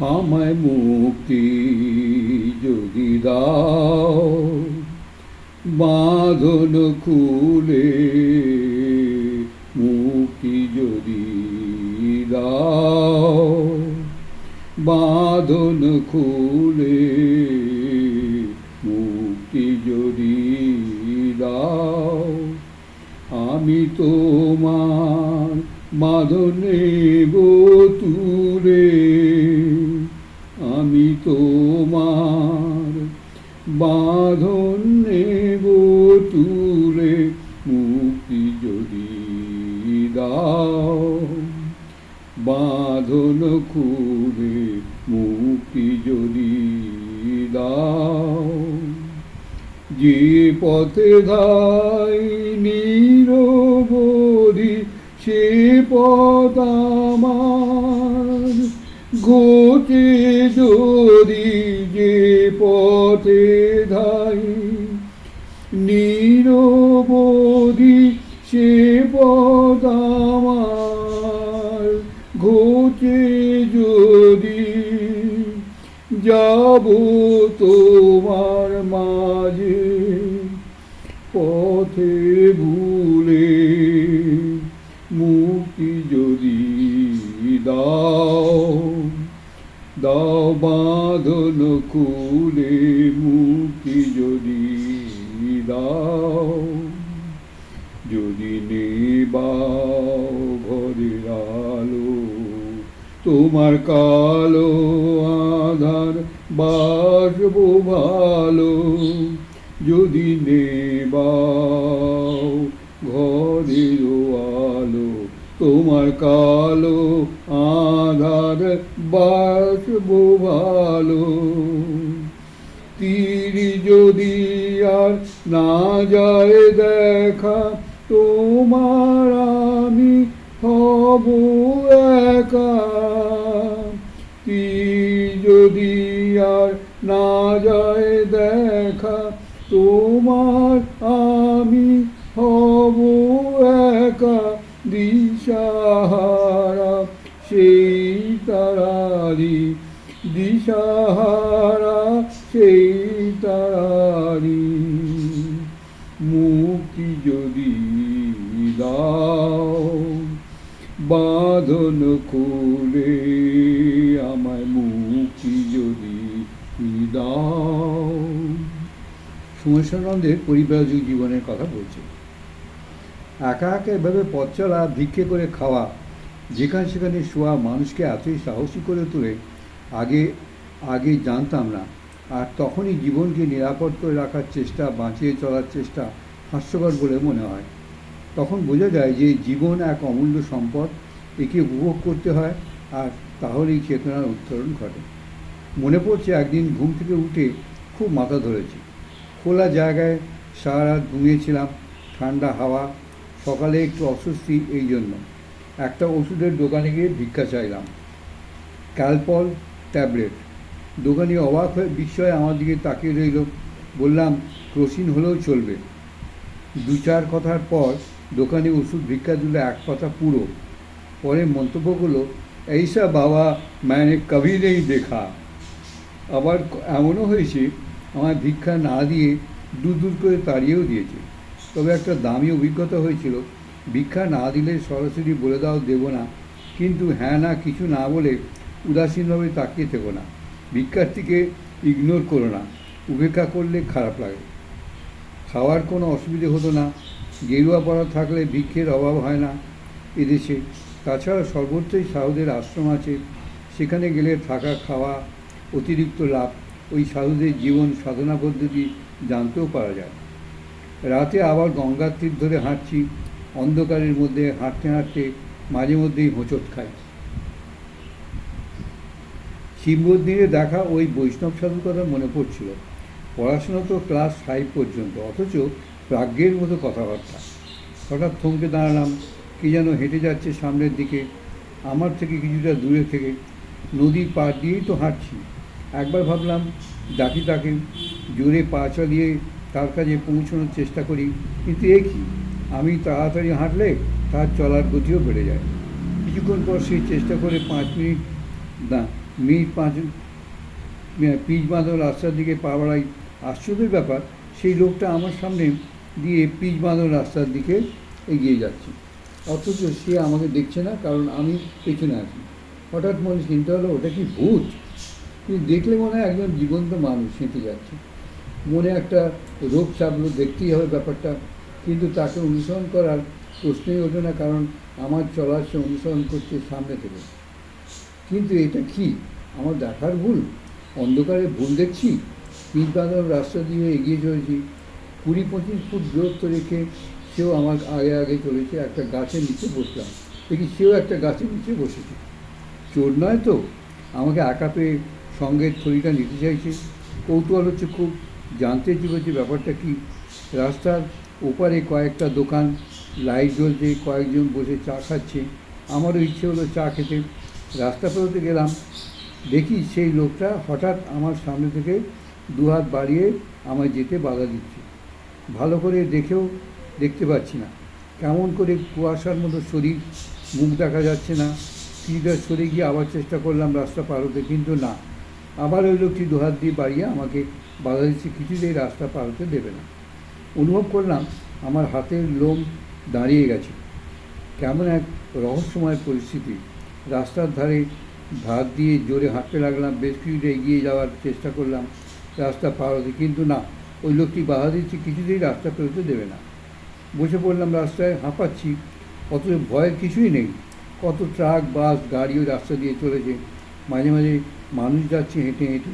আমায় মুক্তি যদি দাও, বাঁধন খুলে মুক্তি যদি দাও, বাঁধন খুলে মুক্তি যদি দাও, আমি তোমার বাঁধনে গো তুলে মুক্তি যদি দাও। বাঁধন খুলে মুক্তি যদি দাও। যে পথে ধাই নিরবধি, সে পথ আমার ঘটে যদি যে পথে ঘটে যদি যাব তোমার মাঝে পথে ভুলে, মুক্তি যদি দাও দাও বাঁধন খুলে, মুক্তি যদি দাও। যদি নেবাও ঘরের আলো তোমার কালো আধার বাসব ভালো। যদি নেবাও ঘরের আলো, তোমার কালো আধার বাসব ভালো। তীর যদি আর না যায় দেখা, তোমার আমি হব একা তীর যদি আর না যায় দেখা, তোমার আমি হব একা দিশাহারা। সেই তারারি, দিশাহারা, সেই তারারি। মুক্তি যদি দাও, বাঁধন খুলে আমায় মুক্তি যদি দাও সুমেশানন্দের পরিব্রাজক জীবনের কথা বলছে। একা একা এভাবে পথ চলা, ভিক্ষে করে খাওয়া, যেখানে সেখানে শোয়া মানুষকে এতই সাহসী করে তোলে, আগে আগে জানতাম না। আর তখনই জীবনকে নিরাপদ করে রাখার চেষ্টা, বাঁচিয়ে চলার চেষ্টা হাস্যকর বলে মনে হয়। তখন বোঝা যায় যে জীবন এক অমূল্য সম্পদ, একে উপভোগ করতে হয়, আর তাহলেই চেতনার উত্তরণ ঘটে। মনে পড়ছে একদিন ঘুম থেকে উঠে খুব মাথা ধরেছে। খোলা জায়গায় সারা রাত ঘুমিয়েছিলাম, ঠান্ডা হাওয়া, সকালে একটু অস্বস্তি এই জন্য। একটা ওষুধের দোকানে গিয়ে ভিক্ষা চাইলাম। Calpol tablet. দোকানি অবাক হয়ে বিস্ময়ে আমার দিকে তাকিয়ে রইল। বললাম ক্রোসিন হলেও চলবে। দু চার কথার পর দোকানি ওষুধ ভিক্ষা দিল এক কথা পুরো। পরে মন্তব্য করল এইসা বাবা মানে কবি নেই দেখা। আবার এমনও হয়েছে, আমার ভিক্ষা না দিয়ে দূর দূর করে তাড়িয়েও দিয়েছে। তবে একটা দামি অভিজ্ঞতা হয়েছিল, ভিক্ষা না দিলে সরাসরি বলে দাও দেবো না, কিন্তু হ্যাঁ না কিছু না বলে উদাসীনভাবে তাকিয়ে থেকো না। ভিক্ষার্থীকে ইগনোর করো না, উপেক্ষা করলে খারাপ লাগে। খাওয়ার কোনো অসুবিধে হতো না, গেরুয়া পড়া থাকলে ভিক্ষের অভাব হয় না এদেশে। তাছাড়া সর্বত্রই সাধুদের আশ্রম আছে, সেখানে গেলে থাকা খাওয়া অতিরিক্ত লাভ ওই সাধুদের জীবন সাধনা পদ্ধতি জানতেও পারা যায়। রাতে আবার গঙ্গার তীর ধরে হাঁটছি, অন্ধকারের মধ্যে হাঁটতে হাঁটতে মাঝে মধ্যেই হোঁচট খাই। শিব মন্দিরে দেখা ওই বৈষ্ণব সাধুর কথা মনে পড়ছিল। পড়াশোনা তো ক্লাস ফাইভ পর্যন্ত, অথচ প্রাজ্ঞের মতো কথাবার্তা। হঠাৎ থমকে দাঁড়ালাম, কি যেন হেঁটে যাচ্ছে সামনের দিকে। আমার থেকে কিছুটা দূরে থেকে নদীর পাড় দিয়েই তো হাঁটছি। একবার ভাবলাম, ডাকি তাকে, জোরে পা চালিয়ে তার কাছে পৌঁছানোর চেষ্টা করি, কিন্তু এ কি? আমি তাড়াতাড়ি হাঁটলে তার চলার গতিও বেড়ে যায়। কিছুক্ষণ পর সেই চেষ্টা করে পাঁচ মিনিট, না, মিনিট পাঁচ পিচ বাঁধানো রাস্তার দিকে পা বাড়াই। আশ্চর্যের ব্যাপার, সেই লোকটা আমার সামনে দিয়ে পিচ বাঁধানো রাস্তার দিকে এগিয়ে যাচ্ছে। অথচ সে আমাকে দেখছে না, কারণ আমি পেছনে আছি। হঠাৎ মনে চিন্তা হলো, ওটা কি ভূত? কিন্তু দেখলে মনে হয় একজন জীবন্ত মানুষ হেঁটে যাচ্ছে। মনে একটা রোগ চাপলো, দেখতেই হবে ব্যাপারটা। কিন্তু তাকে অনুসরণ করার প্রশ্নই ওঠে না, কারণ আমার চলার সে অনুসরণ করছে সামনে থেকে। কিন্তু এটা কি? আমার দেখার ভুল? অন্ধকারে ভুল দেখছি? পিচ বাঁধানো রাস্তা দিয়ে এগিয়ে চলেছি। কুড়ি পঁচিশ ফুট দূরত্ব রেখে সেও আমার আগে আগে চলেছে, একটা গাছের নিচে বসলাম। দেখি সেও একটা গাছের নিচে বসেছে। চোর নয় তো? আমাকে একা পেয়ে সঙ্গের থলিটা নিতে চাইছে। কৌতূহল হচ্ছে খুব। জানতে চেয়েছে ব্যাপারটা কি? রাস্তার ওপারে কয়েকটা দোকান, লাইট জ্বলছে, কয়েকজন বসে চা খাচ্ছে। আমারও ইচ্ছে হলো চা খেতে। রাস্তা পেরোতে গেলাম। দেখি সেই লোকটা হঠাৎ আমার সামনে থেকে দুহাত বাড়িয়ে আমায় যেতে বাধা দিচ্ছে। ভালো করে দেখেও দেখতে পাচ্ছি না। কেমন করে কুয়াশার মতো শরীর, মুখ দেখা যাচ্ছে না। কিছুটা সরে গিয়ে আবার চেষ্টা করলাম রাস্তা পার হতে, কিন্তু না। আবার ওই লোকটি দুহাত দিয়ে বাড়িয়ে আমাকে বাধা দিচ্ছে কিছুতেই রাস্তা পার হতে দেবে না। অনুভব করলাম আমার হাতের লোম দাঁড়িয়ে গেছে। কেমন এক রহস্যময় পরিস্থিতি। রাস্তার ধারে ধার দিয়ে জোরে হাঁটতে লাগলাম, বেশ কিছুটা এগিয়ে যাওয়ার চেষ্টা করলাম, রাস্তা পার হতে। কিন্তু না, ওই লোকটি বাধা দিচ্ছে কিছুতেই রাস্তা পেরোতে দেবে না। বসে পড়লাম রাস্তায়, হাঁপাচ্ছি, অথচ ভয়ের কিছুই নেই। কত ট্রাক, বাস, গাড়ি ওই রাস্তা দিয়ে চলেছে। মাঝে মাঝে মানুষ যাচ্ছে হেঁটে হেঁটে।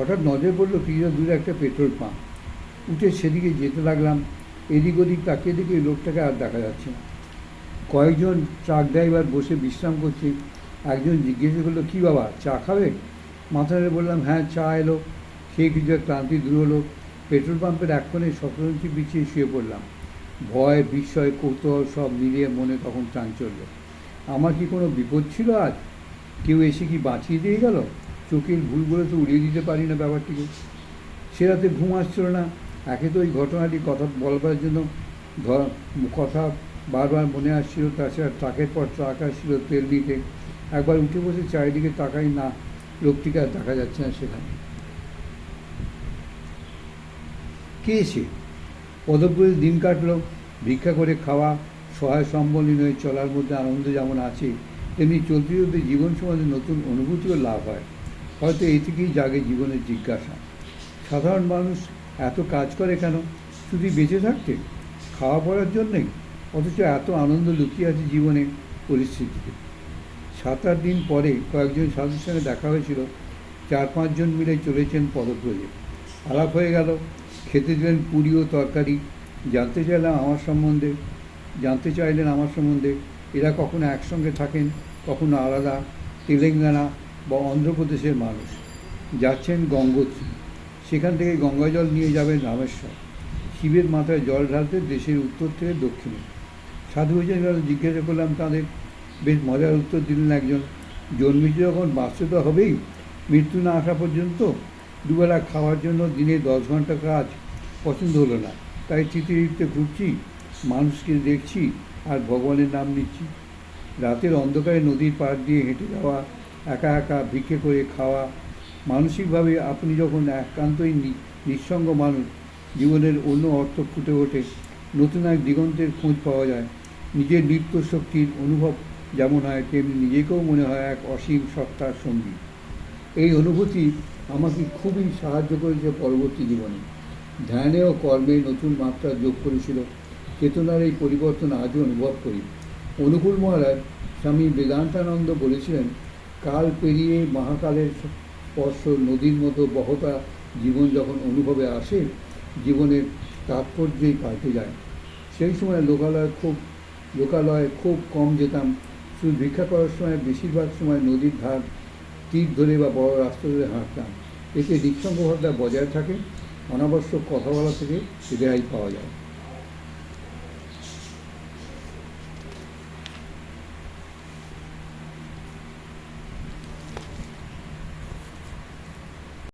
হঠাৎ নজর পড়ল কিছুটা দূরে একটা পেট্রোল পাম্প। উঠে সেদিকে যেতে লাগলাম। এদিক ওদিক তাকিয়ে দেখি লোকটাকে আর দেখা যাচ্ছে না। কয়েকজন ট্রাক ড্রাইভার বসে বিশ্রাম করছে। একজন জিজ্ঞেস করল, কী বাবা, চা খাবে? মাথায় বললাম হ্যাঁ চা এলো। সেই কিছু ক্লান্তি দূর হলো। পেট্রোল পাম্পের এক কোণে শতরঞ্চি বিছিয়ে শুয়ে পড়লাম। ভয়, বিস্ময়, কৌতূহল সব মিলিয়ে মনে তখন চাঞ্চল্য। আমার কি কোনো বিপদ ছিল আজ? কেউ এসে কি বাঁচিয়ে দিয়ে গেল? চোখের ভুলগুলো তো উড়িয়ে দিতে পারি না ব্যাপারটিকে। সে রাতে ঘুম আসছিল না। একে তো ওই ঘটনাটি কথা বলবার জন্য ধ- কথা বারবার মনে আসছিল। তাছাড়া ট্রাকের পর ট্রাক আসছিল তেল নিতে একবার উঠে বসে চারিদিকে তাকাই না। লোকটিকে আর দেখা যাচ্ছে না সেখানে। কে সে? পদপুরে দিন কাটলো। ভিক্ষা করে খাওয়া, সহায় সম্বলহীন হয়ে চলার মধ্যে আনন্দ যেমন আছে তেমনি চলতে চলতে জীবন সমাজে নতুন অনুভূতিও লাভ হয়। হয়তো এই থেকেই জাগে জীবনের জিজ্ঞাসা। সাধারণ মানুষ এত কাজ করে কেন? শুধু বেঁচে থাকতে? খাওয়া পড়ার জন্যেই অথচ এত আনন্দ লুকিয়ে আছে জীবনে পরিস্থিতিতে। সাত আট দিন পরে কয়েকজন সাধুর সঙ্গে দেখা হয়েছিল। চার পাঁচজন মিলে চলেছেন পদব্রজে আলাপ হয়ে গেল। খেতে দিলেন পুরি ও তরকারি। জানতে চাইলাম আমার সম্বন্ধে। জানতে চাইলেন আমার সম্বন্ধে। এরা কখনো একসঙ্গে থাকেন, কখনো আলাদা, তেলেঙ্গানা বা অন্ধ্রপ্রদেশের মানুষ। যাচ্ছেন গঙ্গোত্রী। সেখান থেকে গঙ্গা জল নিয়ে যাবেন রামেশ্বর। শিবের মাথায় জল ঢালতে দেশের উত্তর থেকে দক্ষিণে। সাধু হয়েছেন জিজ্ঞাসা করলাম তাদের। বেশ মজার উত্তর দিলেন একজন। জন্মেছে যখন বাঁচতে তো হবেই। মৃত্যু না আসা পর্যন্ত দুবেলা খাওয়ার জন্য দিনে দশ ঘণ্টা কাজ পছন্দ হলো না। তাই তৃতীয়তে ঘুরছি। মানুষকে দেখছি আর ভগবানের নাম নিচ্ছি। রাতের অন্ধকারে নদীর পাড় দিয়ে হেঁটে যাওয়া, একা একা ভিক্ষে করে খাওয়া, মানসিকভাবে আপনি যখন একান্তই নিঃসঙ্গ মানুষ, জীবনের অন্য অর্থ ফুটে ওঠে, নতুন এক দিগন্তের খোঁজ পাওয়া যায়। নিজের নিত্য শক্তির অনুভব যেমন হয়, তেমনি নিজেকেও মনে হয় এক অসীম সত্তার সঙ্গী। এই অনুভূতি আমাকে খুবই সাহায্য করেছে পরবর্তী জীবনে। ধ্যানে ও কর্মে নতুন মাত্রা যোগ করেছিল। চেতনার এই পরিবর্তন আজও অনুভব করি। অনুকূল মহারাজ স্বামী বেদান্তানন্দ বলেছিলেন, কাল পেরিয়ে মহাকালের স্পর্শ নদীর মতো বহতা জীবন যখন অনুভবে আসে, জীবনের তাৎপর্যই পাল্টে যায়। সেই সময় লোকালয় খুব, লোকালয়ে খুব কম যেতাম। শুধু ভিক্ষা করার সময়, বেশিরভাগ সময় নদীর ধার, তীর ধরে বা বড় রাস্তা ধরে হাঁটতাম। এতে নিঃসঙ্গভাবটা বজায় থাকে, অনাবশ্যক কথা বলা থেকে রেহাই পাওয়া যায়।